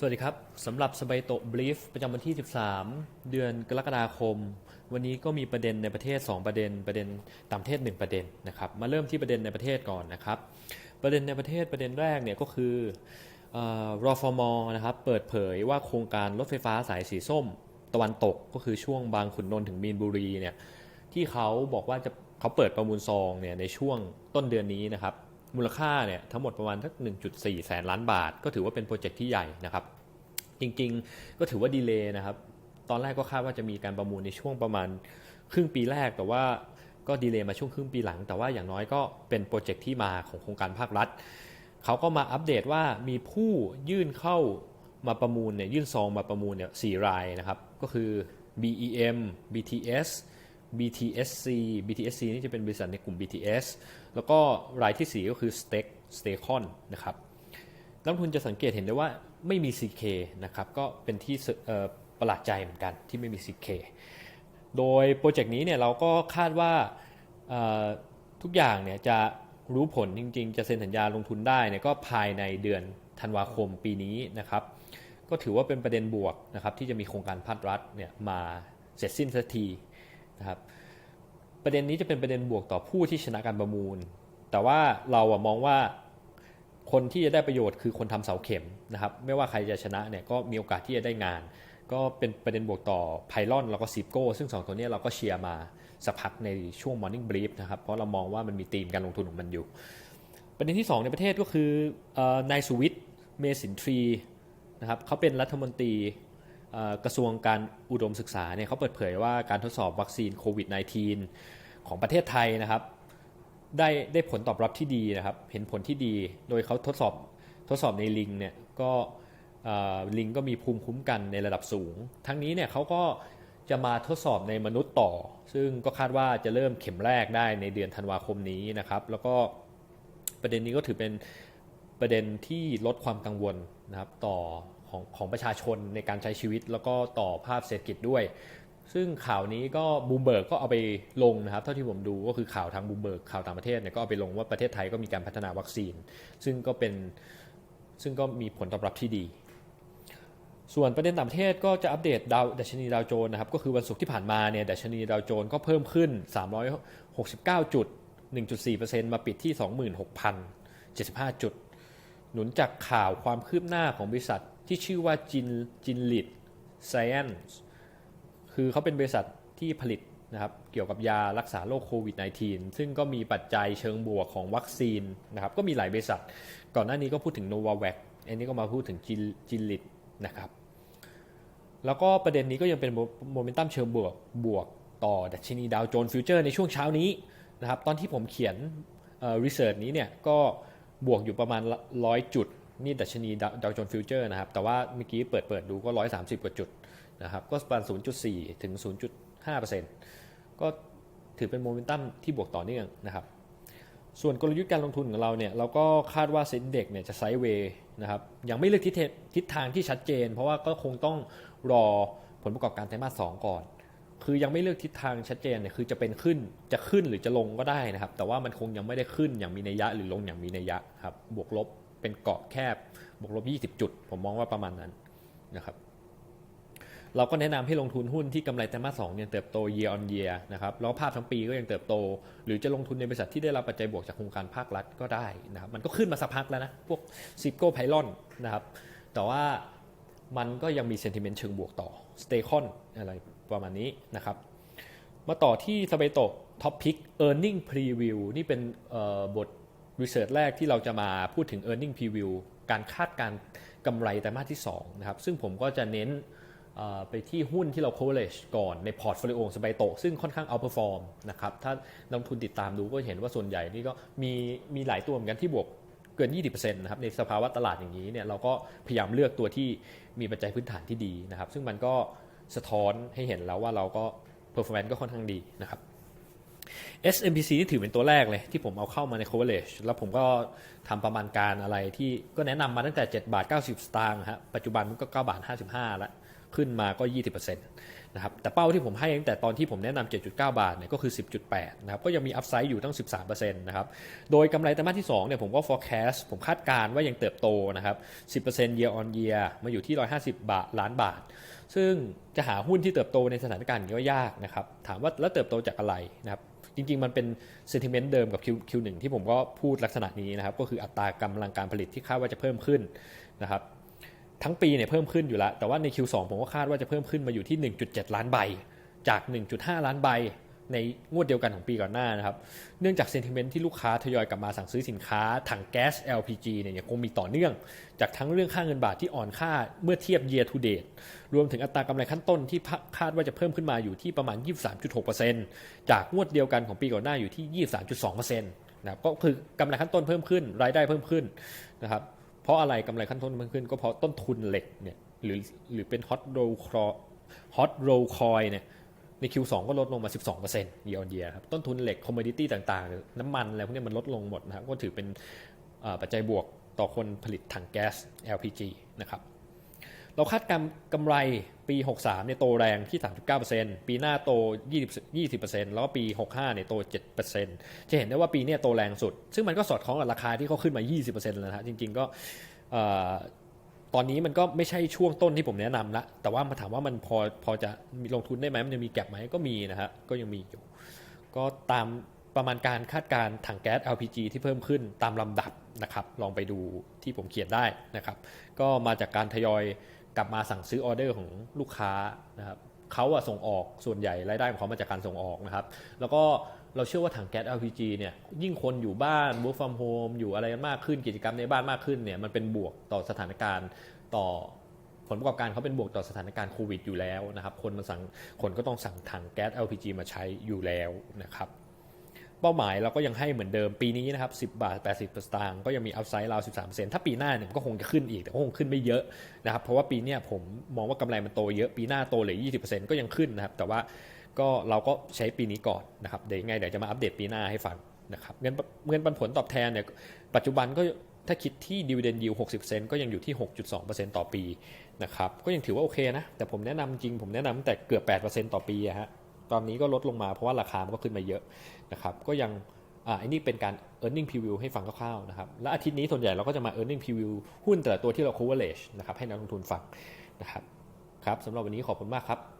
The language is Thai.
สวัสดีครับสำหรับสบายโตบลีฟประจำวันที่ 13 เดือนกรกฎาคม วันนี้ก็มีประเด็นในประเทศ 2 ประเด็น ประเด็นต่างประเทศ 1 ประเด็นนะครับมาเริ่มที่ประเด็นในประเทศก่อนนะครับประเด็นในประเทศประเด็นแรกเนี่ยก็คือเออรอฟมนะครับเปิดเผยว่าโครงการรถไฟฟ้าสายสีส้มตะวันตกก็คือช่วงบางขุนนนท์ถึงมีนบุรีเนี่ยที่เขาบอกว่าจะเขาเปิดประมูลซองเนี่ยในช่วงต้นเดือนนี้นะครับ มูลค่าเนี่ยทั้งหมดประมาณทัก1.4 แสนล้านบาท ก็ถือว่าเป็นโปรเจกต์ที่ใหญ่นะครับ จริงๆก็ถือว่าดีเลย์นะครับ ตอนแรกก็คาดว่าจะมีการประมูลในช่วงประมาณครึ่งปีแรก แต่ว่าก็ดีเลย์มาช่วงครึ่งปีหลัง แต่ว่าอย่างน้อยก็เป็นโปรเจกต์ที่มาของโครงการภาครัฐ เขาก็มาอัปเดตว่ามีผู้ยื่นเข้ามาประมูลเนี่ยยื่นซองมาประมูลเนี่ยสี่รายนะครับ ก็คือ BEM BTS BTSC BTSC นี่จะเป็นบริษัทในกลุ่ม BTS แล้วก็รายทีสี่ 4 ก็คือ Stake Stakon นะครับนักทุนจะสังเกตเห็นได้ว่าไม่มี CK นะครับก็เป็นที่ประหลาดใจเหมือนกันที่ไม่มี CK โดยโปรเจกต์นี้เนี่ยเราก็คาดว่าทุกอย่างเนี่ยจะรู้ผลจริงๆ จะเซ็นสัญญาลงทุนได้เนี่ยก็ภายในเดือนธันวาคมปีนี้นะครับ ก็ถือว่าเป็นประเด็นบวกนะครับที่จะมีโครงการพัฒรัฐเนี่ยมาเสร็จสิ้นสักทีนะครับ ประเด็นนี้จะเป็นประเด็นบวกต่อผู้ที่ชนะการประมูล แต่ว่าเราอะมองว่าคนที่จะได้ประโยชน์คือคนทำเสาเข็มนะครับ ไม่ว่าใครจะชนะเนี่ยก็มีโอกาสที่จะได้งาน ก็เป็นประเด็นบวกต่อไพลอนแล้วก็ซิปโก้ซึ่ง 2 ตัวนี้เราก็เชียร์มาสักพักในช่วง Morning Brief นะครับ เพราะเรามองว่ามันมีธีมการลงทุนของมันอยู่ ประเด็นที่ 2 ในประเทศก็คืออนายสุวิทย์เมสินทรีนะครับเขาเป็นรัฐมนตรี กระทรวงการอุดมศึกษาเนี่ยเขาเปิดเผยว่าการทดสอบวัคซีนโควิด -19 ของประเทศไทยนะครับ ได้ได้ผลตอบรับที่ดีนะครับ เห็นผลที่ดี โดยเขาทดสอบทดสอบในลิงเนี่ยก็ลิงก็มีภูมิคุ้มกันในระดับสูง ทั้งนี้เนี่ยเขาก็จะมาทดสอบในมนุษย์ต่อ ซึ่งก็คาดว่าจะเริ่มเข็มแรกได้ในเดือนธันวาคมนี้นะครับ แล้วก็ประเด็นนี้ก็ถือเป็นประเด็นที่ลดความกังวลนะครับต่อ ของของประชาชนในการใช้ชีวิต แล้วก็ต่อภาพเศรษฐกิจด้วย ซึ่งข่าวนี้ก็บูมเบิร์กก็เอาไปลงนะครับ เท่าที่ผมดูก็คือข่าวทางบูมเบิร์กข่าวต่างประเทศเนี่ยก็เอาไปลงว่าประเทศไทยก็มีการพัฒนาวัคซีน ซึ่งก็เป็นซึ่งก็มีผลตอบรับที่ดี ส่วนประเด็นต่างประเทศก็จะอัปเดตดาวดัชนีดาวโจนส์นะครับ ก็คือวันศุกร์ที่ผ่านมาเนี่ยดัชนีดาวโจนส์ก็เพิ่มขึ้น 369จุด1.4%มาปิดที่ 26,075 จุด หนุนจากข่าวความคืบหน้าของบริษัท ที่ชื่อว่าจินจินลิดไซแอนส์คือเขาเป็นบริษัทที่ผลิตนะครับเกี่ยวกับยารักษาโรคโควิด -19 ซึ่งก็มีปัจจัยเชิงบวกของวัคซีนนะครับก็มีหลายบริษัท ก่อนหน้านี้ก็พูดถึง n o v a v a x อันนี้ก็มาพูดถึงจินจินลิดนะครับแล้วก็ประเด็นนี้ก็ยังเป็นโมเมนตัมเชิงบวกบวกต่อดัชนีดาวโจนส์ฟิวเจอร์ในช่วงเช้านี้นะครับตอนที่ผมเขียนรีเสิร์ชนี้เนี่ยก็บวกอยู่ประมาณร้อยจุด นี่ดัชนีดาวโจนส์ฟิวเจอร์นะครับ แต่ว่าเมื่อกี้เปิดเปิดดูก็ 130 กว่าจุดนะครับ ก็ประมาณ 0.4 ถึง 0.5%ก็ถือเป็นโมเมนตัมที่บวกต่อเนื่องนะครับ ส่วนกลยุทธ์การลงทุนของเราเนี่ย เราก็คาดว่าเซ็นเด็กเนี่ยจะไซด์เวย์นะครับ ยังไม่เลือกทิศทิศทางที่ชัดเจน เพราะว่าก็คงต้องรอผลประกอบการไตรมาสสองก่อน คือยังไม่เลือกทิศทางชัดเจนเนี่ย คือจะเป็นขึ้น จะขึ้นหรือจะลงก็ได้นะครับ แต่ว่ามันคงยังไม่ได้ขึ้นอย่างมีนัยยะหรือลงอย่างมีนัยยะครับ บวกลบ เป็นเกาะแคบบวกลบ 20 จุด ผมมองว่าประมาณนั้นนะครับเราก็แนะนำให้ลงทุนหุ้นที่กำไรไตรมาสสองเนี่ยเติบโต year on year นะครับแล้วภาพทั้งปีก็ยังเติบโต หรือจะลงทุนในบริษัทที่ได้รับปัจจัยบวกจากโครงการภาครัฐก็ได้นะครับมันก็ขึ้นมาสักพักแล้วนะ พวกซิโก้ไพลอนนะครับแต่ว่ามันก็ยังมีเซนติเมนต์เชิงบวกต่อสเต c o n อะไรประมาณนี้นะครับมาต่อที่สเปโตท็อปพิก earning preview นี่เป็นบท รีเสิร์ชแรกที่เราจะมาพูดถึง earning preview การคาดการกำไรไตรมาสที่2นะครับซึ่งผมก็จะเน้นไปที่หุ้นที่เรา coverage ก่อนในพอร์ตโฟลิโอสบายโตซึ่งค่อนข้าง outperform นะครับถ้านักทุนติดตามดูก็เห็นว่าส่วนใหญ่นี่ก็มีมีหลายตัวเหมือนกันที่บวกเกิน 20%นะครับในสภาวะตลาดอย่างนี้เนี่ยเราก็พยายามเลือกตัวที่มีปัจจัยพื้นฐานที่ดีนะครับซึ่งมันก็สะท้อนให้เห็นแล้วว่าเราก็ performance ก็ค่อนข้างดีนะครับ SMPC ที่ถือเป็นตัวแรกเลยที่ผมเอาเข้ามาใน coverage แล้วผมก็ทำประมาณการอะไรที่ก็แนะนำมาตั้งแต่ 7 บาท 90 สตางค์ฮะปัจจุบันมันก็ 9 บาท 55 แล้ว ขึ้นมาก็ 20%นะครับแต่เป้าที่ผมให้ตั้งแต่ตอนที่ผมแนะนำ7.9 บาทเนี่ยก็คือ 10.8 นะครับก็ยังมีอัพไซด์อยู่ตั้ง 13%นะครับโดยกำไรไตรมาสที่2เนี่ยผมก็ forecast ผมคาดการณ์ว่ายังเติบโตนะครับ 10% year on year มาอยู่ที่ 150 บาทล้านบาทซึ่งจะหาหุ้นที่เติบโตในสถานการณ์อย่างนี้ก็ยากนะครับ ถามว่าแล้วเติบโตจากอะไรนะครับ จริง ๆ มันเป็น sentiment เดิมกับ Q Q1 ที่ผมก็พูดลักษณะนี้นะครับ ก็คืออัตรากำลังการผลิตที่คาดว่าจะเพิ่มขึ้นนะครับ ทั้งปีเนี่ยเพิ่มขึ้นอยู่แล้ว แต่ว่าใน Q2 ผมก็คาดว่าจะเพิ่มขึ้นมาอยู่ที่ 1.7 ล้านใบ จาก 1.5 ล้านใบ ในงวดเดียวกันของปีก่อนหน้านะครับ เนื่องจากเซนติเมนต์ที่ลูกค้าทยอยกลับมาสั่งซื้อสินค้าถังแก๊ส LPG เนี่ยยังคงมีต่อเนื่อง จากทั้งเรื่องค่าเงินบาทที่อ่อนค่าเมื่อเทียบ year to date รวมถึงอัตรากำไรขั้นต้นที่คาดว่าจะเพิ่มขึ้นมาอยู่ที่ประมาณ 23.6%จากงวดเดียวกันของปีก่อนหน้าอยู่ที่ 23.2%นะครับก็คือกำไรขั้นต้นเพิ่มขึ้น รายได้เพิ่มขึ้นนะครับเพราะอะไรกำไรขั้นต้นเพิ่มขึ้น ก็เพราะต้นทุนเหล็กเนี่ยหรือหรือเป็นฮอตโรคอฮอตโรคอยเนี่ย ใน Q2 ก็ลดลงมา 12% year on year ครับ ต้นทุนเหล็กคอมม o ดิตี้ต่างๆ น้ำมันอะไรพวกนี้มันลดลงหมดนะครับ ก็ถือเป็นปัจจัยบวกต่อคนผลิตถังแก๊ส LPG นะครับ เราคาดการกำไรปี 63เนี่ยโตแรงที่ 3.9%ปีหน้าโต 20 20%แล้วก็ปี 65เนี่ยโต 7%จะเห็นได้ว่าปีนี้โตแรงสุด ซึ่งมันก็สอดคล้องกับราคาที่เขาขึ้นมา 20%แล้วนะฮะ จริง ๆ ก็ ตอนนี้มันก็ไม่ใช่ช่วงต้นที่ผมแนะนำละ แต่ว่ามาถามว่ามันพอพอจะมีลงทุนได้ไหมมันยังมีแก็บไหมก็มีนะฮะก็ยังมีอยู่ ก็ตามประมาณการคาดการถังแก๊ส LPG ที่เพิ่มขึ้นตามลำดับนะครับ ลองไปดูที่ผมเขียนได้นะครับ ก็มาจากการทยอยกลับมาสั่งซื้อออเดอร์ของลูกค้านะครับเขาอะส่งออกส่วนใหญ่รายได้ของเขามาจากการส่งออกนะครับ แล้วก็ เราเชื่อว่าถังแก๊ส LPG เนี่ยยิ่งคนอยู่บ้าน work from home อยู่อะไรกันมากขึ้นกิจกรรมในบ้านมากขึ้นเนี่ยมันเป็นบวกต่อสถานการณ์ต่อผลประกอบการเขาเป็นบวกต่อสถานการณ์โควิดอยู่แล้วนะครับ คนมาสั่งคนก็ต้องสั่งถังแก๊ส LPG มาใช้อยู่แล้วนะครับเป้าหมายเราก็ยังให้เหมือนเดิมปีนี้นะครับ 10 บาท 80สตางค์ก็ยังมีอัพไซด์ราว 13%ถ้าปีหน้าเนี่ยมันก็คงจะขึ้นอีก แต่ก็คงขึ้นไม่เยอะนะครับ เพราะว่าปีเนี้ยผมมองว่ากำไรมันโตเยอะปีหน้าโตเหลือ20%ก็ยังขึ้นนะครับ แต่ว่า ก็เราก็ใช้ปีนี้ก่อนนะครับเดี๋ยวยังไงเดี๋ยวจะมาอัปเดตปีหน้าให้ฟังนะครับเงินเงินปันผลตอบแทนเนี่ยปัจจุบันก็ถ้าคิดที่ดิวเดนยิว60%ก็ยังอยู่ที่ 6.2%ต่อปีนะครับก็ยังถือว่าโอเคนะ แต่ผมแนะนำจริงผมแนะนำแต่เกือบ 8%ต่อปีอะฮะตอนนี้ก็ลดลงมาเพราะว่าราคามันก็ขึ้นมาเยอะนะครับก็ยังอ่าอันนี้เป็นการ earning preview ให้ฟังคร่าวๆนะครับและอาทิตย์นี้ส่วนใหญ่เราก็จะมา earning preview หุ้นแต่ละตัวที่เรา coverage นะครับให้นักลงทุนฟังนะครับครับสำหรับวันนี้ขอบคุณมากครับ